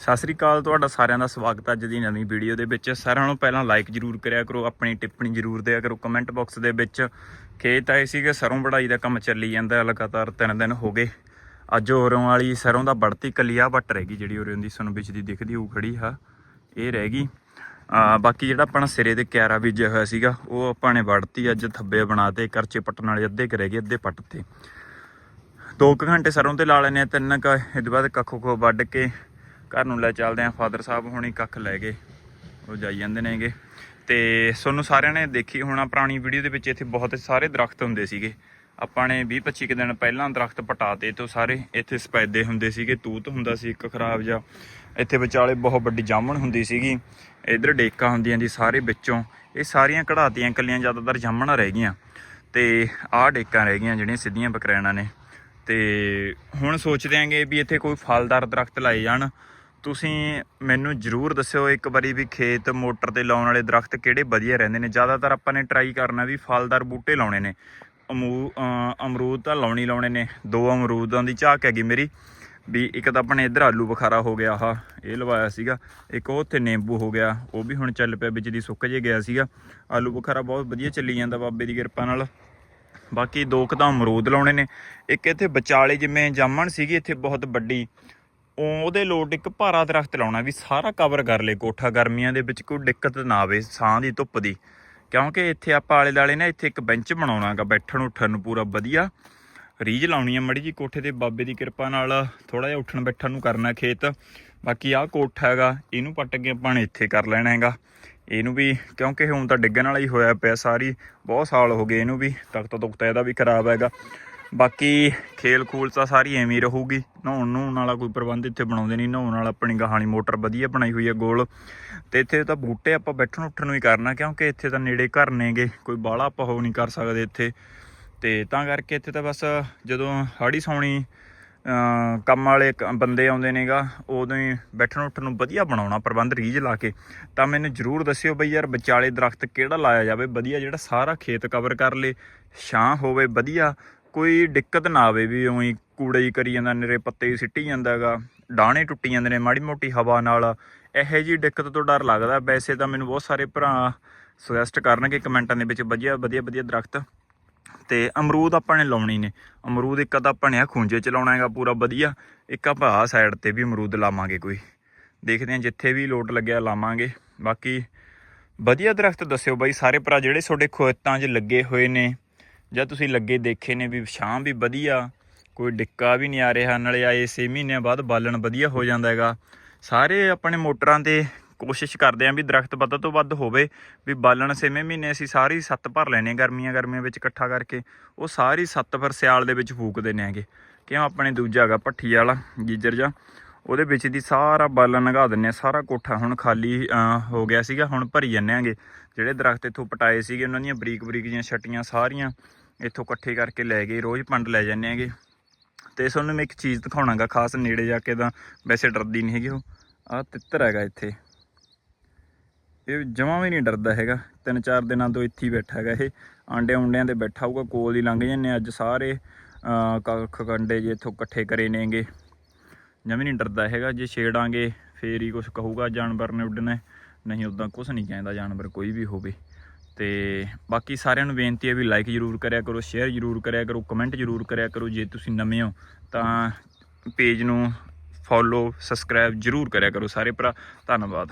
ਸਤਿ ਸ੍ਰੀ ਅਕਾਲ, ਤੁਹਾਡਾ ਸਾਰਿਆਂ ਦਾ ਸਵਾਗਤ ਹੈ ਅੱਜ ਦੀ ਨਵੀਂ ਵੀਡੀਓ ਦੇ ਵਿੱਚ। ਸਾਰਿਆਂ ਨੂੰ ਪਹਿਲਾਂ ਲਾਈਕ ਜਰੂਰ ਕਰਿਆ ਕਰੋ, ਆਪਣੀ ਟਿੱਪਣੀ ਜਰੂਰ ਦਿਆ ਕਰੋ ਕਮੈਂਟ ਬਾਕਸ ਦੇ ਵਿੱਚ। ਖੇਤ ਆਏ ਸੀਗੇ, ਸਰੋਂ ਵਢਾਈ ਦਾ ਕੰਮ ਚੱਲੀ ਜਾਂਦਾ, ਲਗਾਤਾਰ ਤਿੰਨ ਦਿਨ ਹੋ ਗਏ। ਅੱਜ ਹੋਰੋਂ ਵਾਲੀ ਸਰੋਂ ਦਾ ਵੜਤੀ ਕਲੀਆ ਵੱਟ ਰਹਿ ਗਈ, ਜਿਹੜੀ ਉਰੇ ਦੀ ਸਾਨੂੰ ਵਿੱਚ ਦੀ ਦਿਖਦੀ, ਉਹ ਖੜੀ ਆ, ਇਹ ਰਹਿ ਗਈ। ਬਾਕੀ ਜਿਹੜਾ ਆਪਣਾ ਸਿਰੇ ਤੇ ਕਿਆਰਾ ਬੀਜਿਆ ਹੋਇਆ ਸੀਗਾ, ਉਹ ਆਪਾਂ ਨੇ ਵੜਤੀ, ਅੱਜ ਥੱਬੇ ਬਣਾਤੇ ਕਰਚੇ ਪੱਟਣ ਵਾਲੇ ਅੱਧੇ ਕੁ ਰਹਿ ਗਏ, ਅੱਧੇ ਪੱਟ ਤੇ। ਦੋ ਕੁ ਘੰਟੇ ਸਰੋਂ ਤੇ ਲਾ ਲੈਨੇ ਆ ਤਿੰਨ ਕ ਇਹਦੇ ਬਾਅਦ ਕੱਖੋ ਕੋ ਵੱਢ ਕੇ ਘਰ ਨੂੰ ਲੈ ਚੱਲਦੇ ਆ ਫਾਦਰ ਸਾਹਿਬ ਹੁਣੀ ਕੱਖ ਲੈ ਗਏ। ਉਹ ਜਾਈ ਜਾਂਦੇ ਨੇਗੇ। ਤੇ ਤੁਹਾਨੂੰ ਸਾਰਿਆਂ ਨੇ ਦੇਖੀ ਹੋਣਾ, ਪੁਰਾਣੀ ਵੀਡੀਓ ਦੇ ਵਿੱਚ ਇੱਥੇ ਬਹੁਤ ਸਾਰੇ ਦਰਖਤ ਹੁੰਦੇ ਸੀਗੇ। ਆਪਾਂ ਨੇ 20 25 ਕੁ ਦਿਨ ਪਹਿਲਾਂ ਦਰਖਤ ਪਟਾਤੇ ਤੋਂ ਸਾਰੇ ਇੱਥੇ ਸਪੈਦੇ ਹੁੰਦੇ ਸੀਗੇ। ਤੂਤ ਹੁੰਦਾ ਸੀ ਇੱਕ ਖਰਾਬ ਜਿਹਾ। ਇੱਥੇ ਵਿਚਾਲੇ ਬਹੁਤ ਵੱਡੀ ਜਾਮਣ ਹੁੰਦੀ ਸੀਗੀ। ਇਧਰ ਡੇਕਾਂ ਹੁੰਦੀਆਂ ਸੀ ਸਾਰੇ ਵਿੱਚੋਂ। ਇਹ ਸਾਰੀਆਂ ਕਢਾਤੀਆਂ ਕੱਲੀਆਂ ਜ਼ਿਆਦਾਤਰ ਜਾਮਣਾਂ ਰਹਿ ਗਈਆਂ। ਤੇ ਆਹ ਡੇਕਾਂ ਰਹਿ ਗਈਆਂ ਜਿਹੜੀਆਂ ਸਿੱਧੀਆਂ ਬਕਰੈਣਾ ਨੇ। ਤੇ ਹੁਣ ਸੋਚਦੇ ਆਂਗੇ ਵੀ ਇੱਥੇ ਕੋਈ ਫਲਦਾਰ ਦਰਖਤ ਲਾਏ ਜਾਣ। ਤੁਸੀਂ ਮੈਨੂੰ ਜਰੂਰ ਦੱਸਿਓ ਇੱਕ ਵਾਰੀ ਵੀ ਖੇਤ ਮੋਟਰ ਤੇ ਲਾਉਣ ਵਾਲੇ ਦਰਖਤ ਕਿਹੜੇ ਵਧੀਆ ਰਹਿੰਦੇ ਨੇ? ਜ਼ਿਆਦਾਤਰ ਆਪਾਂ ਨੇ ਟਰਾਈ ਕਰਨਾ ਵੀ ਫਲਦਾਰ ਬੂਟੇ ਲਾਉਣੇ ਨੇ। ਅਮੂ ਅਮਰੂਦ ਤਾਂ ਲਾਉਣੀ ਲਾਉਣੇ ਨੇ। ਦੋ ਅਮਰੂਦਾਂ ਦੀ ਝਾਕ ਹੈਗੀ ਮੇਰੀ। ਵੀ ਇੱਕ ਤਾਂ ਆਪਣੇ ਇੱਧਰ ਆਲੂ ਬੁਖਾਰਾ ਹੋ ਗਿਆ, ਆਹ, ਇਹ ਲਵਾਇਆ ਸੀਗਾ। ਇੱਕ ਉਹ ਉੱਥੇ ਨਿੰਬੂ ਹੋ ਗਿਆ, ਉਹ ਵੀ ਹੁਣ ਚੱਲ ਪਿਆ, ਵਿੱਚ ਦੀ ਸੁੱਕ ਜੇ ਗਿਆ ਸੀਗਾ। ਆਲੂ ਬੁਖਾਰਾ ਬਹੁਤ ਵਧੀਆ ਚੱਲੀ ਜਾਂਦਾ ਬਾਬੇ ਦੀ ਕਿਰਪਾ ਨਾਲ। ਬਾਕੀ ਦੋ ਕੁ ਤਾਂ ਅਮਰੂਦ ਲਾਉਣੇ ਨੇ। ਇੱਕ ਇੱਥੇ ਵਿਚਾਲੇ ਜਿਵੇਂ ਜਾਮਣ ਸੀਗੀ, ਇੱਥੇ ਬਹੁਤ ਵੱਡੀ ਉਹਦੇ ਲੋਟ ਇੱਕ ਭਾਰਾ ਦਰਖਤ ਲਾਉਣਾ ਵੀ ਸਾਰਾ ਕਵਰ ਕਰ ਲੇ ਕੋਠਾ, ਗਰਮੀਆਂ ਦੇ ਵਿੱਚ ਕੋਈ ਦਿੱਕਤ ਨਾ ਆਵੇ ਸਾਹ ਦੀ ਧੁੱਪ ਦੀ। ਕਿਉਂਕਿ ਇੱਥੇ ਆਪਾਂ ਆਲੇ ਦਾਲੇ ਨਾ ਇੱਥੇ ਇੱਕ ਬੈਂਚ ਬਣਾਉਣਾਗਾ ਬੈਠਣ ਉੱਠਣ ਨੂੰ ਪੂਰਾ ਵਧੀਆ। ਰੀਝ ਲਾਉਣੀ ਆ ਮੜੀ ਜੀ ਕੋਠੇ ਤੇ ਬਾਬੇ ਦੀ ਕਿਰਪਾ ਨਾਲ ਥੋੜਾ ਜਿਹਾ ਉੱਠਣ ਬੈਠਣ ਨੂੰ ਕਰਨਾ ਖੇਤ। ਬਾਕੀ ਆਹ ਕੋਠਾ ਹੈਗਾ, ਇਹਨੂੰ ਪੱਟ ਕੇ ਆਪਾਂ ਨੇ ਇੱਥੇ ਕਰ ਲੈਣਾ ਹੈਗਾ। ਇਹਨੂੰ ਵੀ, ਕਿਉਂਕਿ ਹੁਣ ਤਾਂ ਡਿੱਗਣ ਵਾਲਾ ਹੀ ਹੋਇਆ ਪਿਆ ਸਾਰੀ, ਬਹੁਤ ਸਾਲ ਹੋ ਗਏ ਇਹਨੂੰ ਵੀ ਤਖਤ ਤੁਖਤ ਇਹਦਾ ਵੀ ਖਰਾਬ ਹੈਗਾ। ਬਾਕੀ ਖੇਲ ਖੂਲ ਤਾਂ ਸਾਰੀ ਐਵੇਂ ਹੀ ਰਹੂਗੀ। ਨਹਾਉਣ ਨੂੰ ਵਾਲਾ ਕੋਈ ਪ੍ਰਬੰਧ ਇੱਥੇ ਬਣਾਉਂਦੇ ਨਹੀਂ। ਨਹਾਉਣ ਵਾਲਾ ਆਪਣੀ ਗਾਹਾਣੀ ਮੋਟਰ ਵਧੀਆ ਬਣਾਈ ਹੋਈ ਹੈ ਗੋਲ। ਤੇ ਇੱਥੇ ਤਾਂ ਬੂਟੇ ਆਪਾਂ ਬੈਠਣ ਉੱਠਣ ਨੂੰ ਹੀ ਕਰਨਾ, ਕਿਉਂਕਿ ਇੱਥੇ ਤਾਂ ਨੇੜੇ ਘਰ ਨੇਗੇ। ਕੋਈ ਬਾਹਲਾ ਆਪਾਂ ਹੋ ਨਹੀਂ ਕਰ ਸਕਦੇ ਇੱਥੇ। ਤੇ ਤਾਂ ਕਰਕੇ ਇੱਥੇ ਤਾਂ ਬਸ ਜਦੋਂ ਹਾੜੀ ਸੌਣੀ ਅਮ ਕੰਮ ਵਾਲੇ ਕ- ਬੰਦੇ ਆਉਂਦੇ ਨੇਗਾ, ਉਦੋਂ ਹੀ ਬੈਠਣ ਉੱਠਣ ਨੂੰ ਵਧੀਆ ਬਣਾਉਣਾ, ਪ੍ਰਬੰਧ ਰੀਝ ਲਾ ਕੇ। ਤਾਂ ਮੈਨੂੰ ਜਰੂਰ ਦੱਸਿਓ ਬਈ ਯਾਰ ਵਿਚਾਲੇ ਦਰਖਤ ਕਿਹੜਾ ਲਾਇਆ ਜਾਵੇ? ਵਧੀਆ ਜਿਹੜਾ ਸਾਰਾ ਖੇਤ ਕਵਰ ਕਰ ਲੇ, ਛਾਂ ਹੋਵੇ ਵਧੀਆ। ਕੋਈ ਦਿੱਕਤ ਨਾ ਆਵੇ ਵੀ ਉਹੀ ਕੂੜੇ ਹੀ ਕਰੀ ਜਾਂਦਾ, ਨਿਰੇ ਪੱਤੇ ਹੀ ਸਿੱਟੀ ਜਾਂਦਾਗਾ ਡਾਣੇ ਟੁੱਟੀ ਜਾਂਦੇ ਨੇ, ਮਾੜੀ ਮੋਟੀ ਹਵਾ ਨਾਲ। ਇਹੋ ਜੀ ਦਿੱਕਤ ਤੋਂ ਡਰ ਲੱਗਦਾ। ਵੈਸੇ ਤਾਂ ਮੈਨੂੰ ਬਹੁਤ ਸਾਰੇ ਭਰਾ ਸੁਜੈਸਟ ਕਰਨਗੇ ਕਮੈਂਟਾਂ ਦੇ ਵਿੱਚ, ਵਧੀਆ ਵਧੀਆ ਵਧੀਆ ਦਰਖਤ। ਤੇ ਅਮਰੂਦ ਆਪਾਂ ਨੇ ਲਾਉਣੀ ਨੇ। ਅਮਰੂਦ ਇੱਕ ਤਾਂ ਆਪਾਂ ਨੇ ਆ ਖੂੰਜੇ ਚ ਲਾਉਣਾ ਹੈਗਾ, ਪੂਰਾ ਵਧੀਆ। ਇੱਕ ਆਪਾਂ ਆਹ ਸਾਈਡ ਤੇ ਵੀ ਅਮਰੂਦ ਲਾਵਾਂਗੇ ਕੋਈ। ਦੇਖਦੇ ਹਾਂ, ਜਿੱਥੇ ਵੀ ਲੋਟ ਲੱਗਿਆ ਲਾਵਾਂਗੇ। ਬਾਕੀ ਵਧੀਆ ਦਰਖਤ ਦੱਸਿਓ ਬਾਈ, ਸਾਰੇ ਭਰਾ ਜਿਹੜੇ ਤੁਹਾਡੇ ਖੇਤਾਂ 'ਚ ਲੱਗੇ ਹੋਏ ਨੇ ਜਾਂ ਤੁਸੀਂ ਲੱਗੇ ਦੇਖੇ ਨੇ ਵੀ ਛਾਂ ਵੀ ਵਧੀਆ, ਕੋਈ ਡਿੱਕਾ ਵੀ ਨਹੀਂ ਆ ਰਿਹਾ, ਨਾਲੇ ਆਏ 6 ਮਹੀਨਿਆਂ ਬਾਅਦ ਬਾਲਣ ਵਧੀਆ ਹੋ ਜਾਂਦਾ ਹੈਗਾ। ਸਾਰੇ ਆਪਣੇ ਮੋਟਰਾਂ ਤੇ ਕੋਸ਼ਿਸ਼ ਕਰਦੇ ਆਂ ਵੀ ਦਰਖਤ ਵੱਧ ਤੋਂ ਵੱਧ ਹੋਵੇ, ਵੀ ਬਾਲਣ ਛੇਵੇਂ ਮਹੀਨੇ ਅਸੀਂ ਸਾਰੀ ਸੱਤ ਭਰ ਲੈਣੇ ਗਰਮੀਆਂ ਗਰਮੀਆਂ ਵਿੱਚ ਇਕੱਠਾ ਕਰਕੇ, ਉਹ ਸਾਰੀ ਸੱਤ ਫਿਰ ਸਿਆਲ ਦੇ ਵਿੱਚ ਫੂਕਦੇ ਨੇ ਹੈਗੇ। ਕਿਉਂ? ਆਪਣੇ ਦੂਜਾ ਹੈਗਾ ਭੱਠੀ ਵਾਲਾ, ਗੀਜਰ ਜਾਂ ਉਹਦੇ ਵਿੱਚ ਦੀ ਸਾਰਾ ਬਾਲਣ ਲੰਘਾ ਦਿੰਨੇ ਆ ਸਾਰਾ ਕੋਠਾ ਹੁਣ ਖਾਲੀ ਹੋ ਗਿਆ ਸੀਗਾ ਹੁਣ ਭਰੀ ਜੰਨੇ ਆਂਗੇ। ਜਿਹੜੇ ਦਰਖਤ ਇੱਥੋਂ ਪਟਾਏ ਸੀਗੇ ਉਹਨਾਂ ਦੀਆਂ ਬਰੀਕ ਬਰੀਕ ਜੀਆਂ ਛਟੀਆਂ ਸਾਰੀਆਂ ਇੱਥੋਂ ਇਕੱਠੇ ਕਰਕੇ ਲੈ ਗਏ ਰੋਜ਼ ਪੰਡ ਲੈ ਜਾਂਦੇ ਆਂਗੇ। ਤੇ ਤੁਹਾਨੂੰ ਮੈਂ ਇੱਕ ਚੀਜ਼ ਦਿਖਾਉਣਾਗਾ ਖਾਸ ਨੇੜੇ ਜਾ ਕੇ ਤਾਂ ਵੈਸੇ ਡਰਦੀ ਨਹੀਂ ਹੈਗੀ ਉਹ। ਆਹ ਤਿੱਤਰ ਹੈਗਾ ਇੱਥੇ। ਇਹ ਜਮਾਂ ਵੀ ਨਹੀਂ ਡਰਦਾ ਹੈਗਾ। ਤਿੰਨ ਚਾਰ ਦਿਨਾਂ ਤੋਂ ਇੱਥੇ ਹੀ ਬੈਠਾ ਹੈਗਾ ਇਹ। ਆਂਡੇ ਉਂਡਿਆਂ ਤੇ ਬੈਠਾ ਹੋਊਗਾ ਕੋਲ ਹੀ ਲੰਘ ਜੰਨੇ ਅੱਜ ਸਾਰੇ ਅਹ, ਕੱਖ ਕੰਡੇ ਜੇ ਇੱਥੋਂ ਇਕੱਠੇ ਕਰੇ ਨੇਗੇ। ਜਮੀ ਨਹੀਂ ਡਰਦਾ ਹੈਗਾ, ਜੇ ਛੇੜਾਂਗੇ ਫੇਰ ਹੀ ਕੁਝ ਕਹੂਗਾ ਜਾਨਵਰ ਨੇ ਉੱਡਣਾ, ਨਹੀਂ ਉਦਾਂ ਕੁਝ ਨਹੀਂ ਕਹਿੰਦਾ ਜਾਨਵਰ, ਕੋਈ ਵੀ ਹੋਵੇ। ਤੇ ਬਾਕੀ ਸਾਰਿਆਂ ਨੂੰ ਬੇਨਤੀ ਹੈ ਵੀ ਲਾਈਕ ਜਰੂਰ ਕਰਿਆ ਕਰੋ ਸ਼ੇਅਰ ਜਰੂਰ ਕਰਿਆ ਕਰੋ ਕਮੈਂਟ ਜਰੂਰ ਕਰਿਆ ਕਰੋ ਜੇ ਤੁਸੀਂ ਨਵੇਂ ਹੋ, ਤਾਂ ਪੇਜ ਨੂੰ ਫੋਲੋ ਸਬਸਕ੍ਰਾਈਬ ਜਰੂਰ ਕਰਿਆ ਕਰੋ ਸਾਰੇ ਭਰਾ, ਧੰਨਵਾਦ।